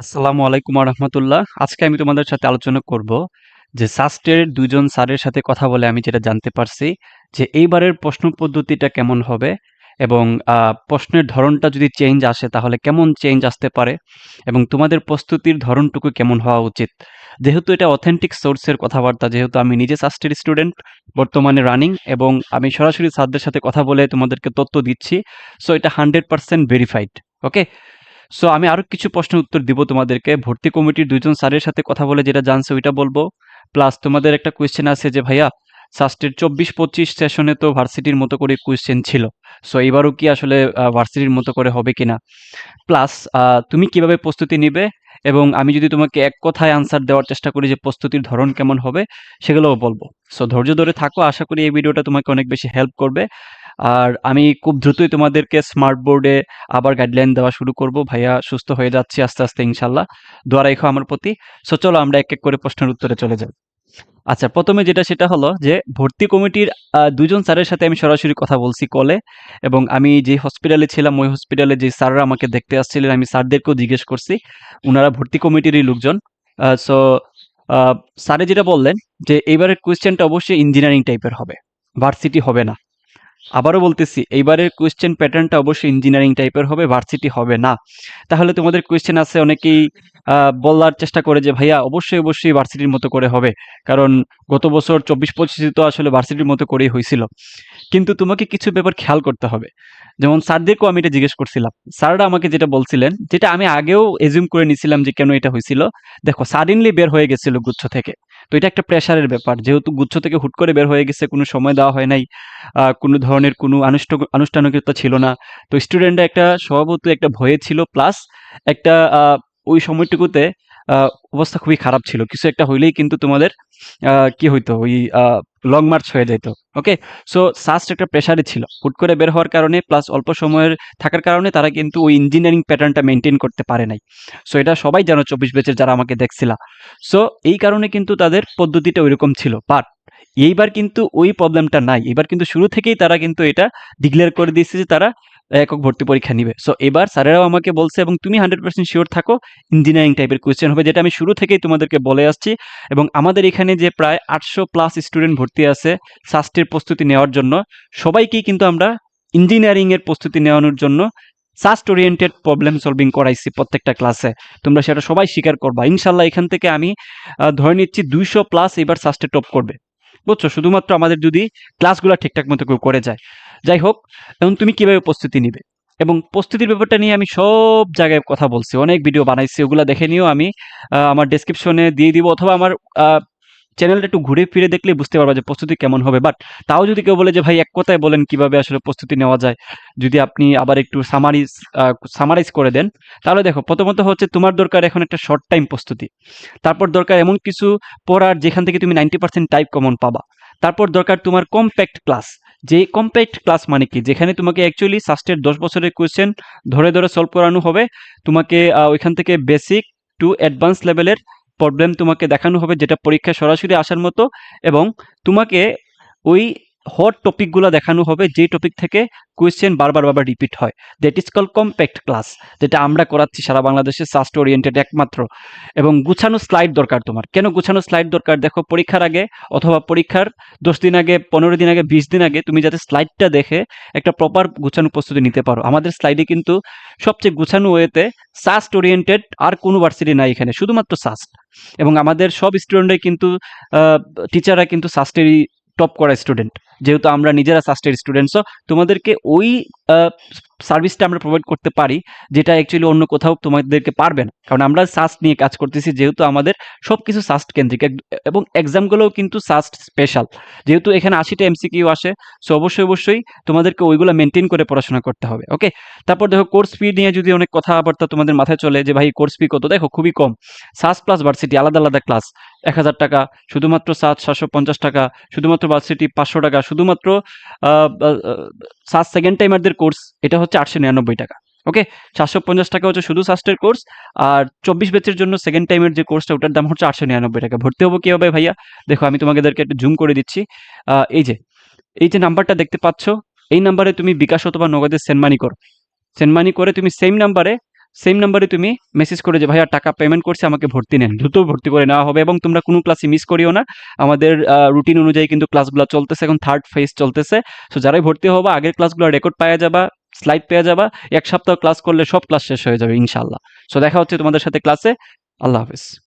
আসসালামু আলাইকুম রহমতুল্লাহ আজকে আমি তোমাদের সাথে আলোচনা করব যে সাস্টের দুজন স্যারের সাথে কথা বলে আমি যেটা জানতে পারছি যে এইবারের প্রশ্ন পদ্ধতিটা কেমন হবে এবং প্রশ্নের ধরনটা যদি চেঞ্জ আসে তাহলে কেমন চেঞ্জ আসতে পারে এবং তোমাদের প্রস্তুতির ধরনটুকু কেমন হওয়া উচিত। যেহেতু এটা অথেন্টিক সোর্সের কথাবার্তা, যেহেতু আমি নিজে সাস্টের স্টুডেন্ট বর্তমানে রানিং এবং আমি সরাসরি স্যারদের সাথে কথা বলে তোমাদেরকে তথ্য দিচ্ছি সো এটা hundred percent verified okay so আমি আরও কিছু প্রশ্নের উত্তর দিব তোমাদেরকে। ভর্তি কমিটির দুজন স্যারের সাথে কথা বলে যেটা জানছে ওইটা বলব। প্লাস তোমাদের একটা কোয়েশ্চেন আছে যে, ভাইয়া সাস্টের চব্বিশ পঁচিশ সেশনে তো ভার্সিটির মতো করে কোয়েশ্চেন ছিল। সো এবারও কি আসলে ভার্সিটির মতো করে হবে কিনা? প্লাস তুমি কীভাবে প্রস্তুতি নিবে? এবং আমি যদি তোমাকে এক কথায় আনসার দেওয়ার চেষ্টা করি যে, প্রস্তুতির ধরন কেমন হবে, সেগুলোও বলব। সো ধৈর্য ধরে থাকো। আশা করি এই ভিডিওটা তোমাকে অনেক বেশি হেল্প করবে। আর আমি খুব দ্রুতই তোমাদেরকে স্মার্ট বোর্ডে আবার গাইডলাইন দেওয়া শুরু করব। ভাইয়া সুস্থ হয়ে যাচ্ছি আস্তে আস্তে ইনশাল্লাহ দোয়া রেখো আমার প্রতি। সো চলো আমরা এক এক করে প্রশ্নের উত্তরে চলে যাই। আচ্ছা প্রথমে যেটা, সেটা হলো যে, ভর্তি কমিটির দুজন স্যারের সাথে আমি সরাসরি কথা বলছি কলে এবং আমি যে হসপিটালে ছিলাম, ওই হসপিটালে যে স্যাররা আমাকে দেখতে আসছিলেন, আমি স্যারদেরকেও জিজ্ঞেস করছি। ওনারা ভর্তি কমিটিরই লোকজন। সো স্যারে যেটা বললেন যে এইবারের কোয়েশ্চেনটা অবশ্যই ইঞ্জিনিয়ারিং টাইপের হবে। ভার্সিটি হবে না। আবারও বলতেছি, এইবারের কোয়েশ্চেন প্যাটার্নটা অবশ্যই ইঞ্জিনিয়ারিং টাইপের হবে ভার্সিটি হবে না। তাহলে তোমাদের কোয়েশ্চেন আছে, অনেকেই বলার চেষ্টা করে যে, ভাইয়া, অবশ্যই অবশ্যই ভার্সিটির মতো করে হবে। কারণ গত বছর চব্বিশ পঁচিশে তো আসলে ভার্সিটির মতো করেই হয়েছিল। কিন্তু তোমাকে কিছু ব্যাপার খেয়াল করতে হবে। যেমন স্যারদেরকেও আমি এটা জিজ্ঞেস করছিলাম। স্যাররা আমাকে যেটা বলছিলেন, যেটা আমি আগেও এজিউম করে নিছিলাম যে, কেন এটা হয়েছিল? দেখো সাডেনলি বের হয়ে গেছিল গুচ্ছ থেকে। তো এটা একটা প্রেশারের ব্যাপার। যেহেতু গুচ্ছ থেকে হুট করে বের হয়ে গেছে, কোনো সময় দেওয়া হয় নাই। কোনো ধরনের কোনো আনুষ্ঠা, আনুষ্ঠানিকতা ছিল না। তো স্টুডেন্টরা একটা স্বভাবত একটা ভয়ে ছিল। প্লাস একটা ওই সময়টুকুতে অবস্থা খুবই খারাপ ছিল। কিছু একটা হইলেই কিন্তু তোমাদের কি হইতো? ওই লং মার্চ হয়ে যেত ওকে সো সাস্ট একটা প্রেশারে ছিল। হুট করে বের হওয়ার কারণে প্লাস অল্প সময়ের থাকার কারণে তারা কিন্তু ওই ইঞ্জিনিয়ারিং প্যাটার্নটা মেনটেন করতে পারে নাই। সো এটা সবাই জানো চব্বিশ বেচের যারা আমাকে দেখছিলা। সো এই কারণে কিন্তু তাদের পদ্ধতিটা ওইরকম ছিল। বাট এইবার কিন্তু ওই প্রবলেমটা নাই। এবার কিন্তু শুরু থেকেই তারা কিন্তু এটা ডিক্লেয়ার করে দিয়েছে যে তারা একক ভর্তি পরীক্ষা নিবে। সো এবার স্যারেরাও আমাকে বলছে এবং তুমি হান্ড্রেড পার্সেন্ট শিওর থাকো ইঞ্জিনিয়ারিং টাইপের কোয়েশ্চেন হবে, যেটা আমি শুরু থেকেই তোমাদেরকে বলে আসছি। এবং আমাদের এখানে যে প্রায় আটশো প্লাস স্টুডেন্ট ভর্তি আছে সাস্টের প্রস্তুতি নেওয়ার জন্য, সবাইকেই কিন্তু আমরা ইঞ্জিনিয়ারিংয়ের প্রস্তুতি নেওয়ানোর জন্য সাস্ট ওরিয়েন্টেড প্রবলেম সলভিং করাইছি প্রত্যেকটা ক্লাসে তোমরা সেটা সবাই স্বীকার করবা। ইনশাল্লাহ এখান থেকে আমি ধরে নিচ্ছি দুইশো প্লাস এবার সাস্টে টপ করবে। বুঝছ? শুধুমাত্র আমাদের যদি ক্লাসগুলো ঠিকঠাক মতো কেউ করে যায়। যাই হোক, এখন তুমি কীভাবে প্রস্তুতি নিবে? এবং প্রস্তুতির ব্যাপারটা নিয়ে আমি সব জায়গায় কথা বলছি। অনেক ভিডিও বানাইছি, ওগুলো দেখে নিয়েও আমি। আমার ডেসক্রিপশনে দিয়ে দিব, অথবা আমার চ্যানেলটা একটু ঘুরে ফিরে দেখলে বুঝতে পারবা যে প্রস্তুতি কেমন হবে। বাট তাও যদি কেউ বলে যে, ভাই, এক কথায় বলেন কীভাবে আসলে প্রস্তুতি নেওয়া যায়? যদি আপনি আবার একটু সামারিজ সামারাইজ করে দেন, তাহলে দেখো, প্রথমত হচ্ছে তোমার দরকার এখন একটা শর্ট টাইম প্রস্তুতি। তারপর দরকার এমন কিছু পড়ার যেখান থেকে তুমি নাইনটি পার্সেন্ট টাইপ কমন পাবা। তারপর দরকার তোমার কম্প্যাক্ট ক্লাস যে কম্প্যাক্ট ক্লাস মানে কি? যেখানে তোমাকে অ্যাকচুয়ালি সাস্টের দশ বছরের কোয়েশ্চেন ধরে ধরে সলভ করানো হবে। তোমাকে ওইখান থেকে বেসিক টু অ্যাডভান্স লেভেলের প্রবলেম তোমাকে দেখানো হবে যেটা পরীক্ষায় সরাসরি আসার মতো এবং তোমাকে ওই হট টপিকগুলো দেখানো হবে, যে টপিক থেকে কোয়েশ্চেন বারবার বারবার রিপিট হয়। That is call compact class যেটা আমরা করাচ্ছি সারা বাংলাদেশে সাস্ট ওরিয়েন্টেড একমাত্র। এবং গুছানো স্লাইড দরকার তোমার। কেন গুছানো স্লাইড দরকার? দেখো, পরীক্ষার আগে অথবা পরীক্ষার দশ দিন আগে, পনেরো দিন আগে, বিশ দিন আগে তুমি যাতে স্লাইডটা দেখে একটা প্রপার গুছানো প্রস্তুতি নিতে পারো। আমাদের স্লাইডে কিন্তু সবচেয়ে গুছানো ওয়েতে সাস্ট ওরিয়েন্টেড আর কোনো ভার্সিটি নাই এখানে, শুধুমাত্র সাস্ট এবং আমাদের সব স্টুডেন্টরাই কিন্তু টিচাররা কিন্তু সাস্টেরই টপ করা স্টুডেন্ট যেহেতু আমরা নিজেরা সাস্টের স্টুডেন্টসও তোমাদেরকে ওই সার্ভিসটা আমরা প্রোভাইড করতে পারি, যেটা অ্যাকচুয়ালি অন্য কোথাও তোমাদেরকে পারবে না। কারণ আমরা সাস্ট নিয়ে কাজ করতেছি, যেহেতু আমাদের সব কিছু সাস্ট কেন্দ্রিক এবং এক্সামগুলোও কিন্তু সাস্ট স্পেশাল যেহেতু এখানে আশিটা এমসিকিউ আসে সো অবশ্যই অবশ্যই তোমাদেরকে ওইগুলো মেনটেন করে পড়াশোনা করতে হবে ওকে তারপর দেখো কোর্স ফি নিয়ে যদি অনেক কথাবার্তা তোমাদের মাথায় চলে যে, ভাই কোর্স ফি কত? দেখো, খুবই কম। সাস প্লাস ভার্সিটি আলাদা আলাদা ক্লাস এক হাজার টাকা, শুধুমাত্র সাত সাতশো পঞ্চাশ টাকা, শুধুমাত্র ভার্সিটি পাঁচশো টাকা শুধুমাত্র সাত সেকেন্ড টাইমারদের কোর্স এটা হচ্ছে আটশো নিরানব্বই টাকা ওকে সাতশো পঞ্চাশ টাকা হচ্ছে শুধু সাস্টের কোর্স আর চব্বিশ বেচের জন্য সেকেন্ড টাইমের যে কোর্সটা ওটার দাম হচ্ছে আটশো নিরানব্বই টাকা। ভর্তি হব কি হবে ভাইয়া? দেখো, আমি তোমাদেরকে একটু জুম করে দিচ্ছি। এই যে এই যে নাম্বারটা দেখতে পাচ্ছ, এই নাম্বারে তুমি বিকাশ অথবা নগদে সেন্ড মানি করো। সেন্ড মানি করে তুমি সেম নাম্বারে সেম নাম্বারে তুমি মেসেজ করে যে, ভাইয়া, টাকা পেমেন্ট করছে, আমাকে ভর্তি নেন। দ্রুত ভর্তি করে নেওয়া হবে এবং তোমরা কোনো ক্লাসে মিস করিও না। আমাদের রুটিন অনুযায়ী কিন্তু ক্লাসগুলো চলতেছে, এখন থার্ড ফেজ চলতেছে। সো যারাই ভর্তি হবা, আগের ক্লাসগুলো রেকর্ড পাওয়া যাবা স্লাইড পেয়ে যাবা, এক সপ্তাহ ক্লাস করলে সব ক্লাস শেষ হয়ে যাবে ইনশাল্লাহ সো দেখা হচ্ছে তোমাদের সাথে ক্লাসে আল্লাহ হাফিজ।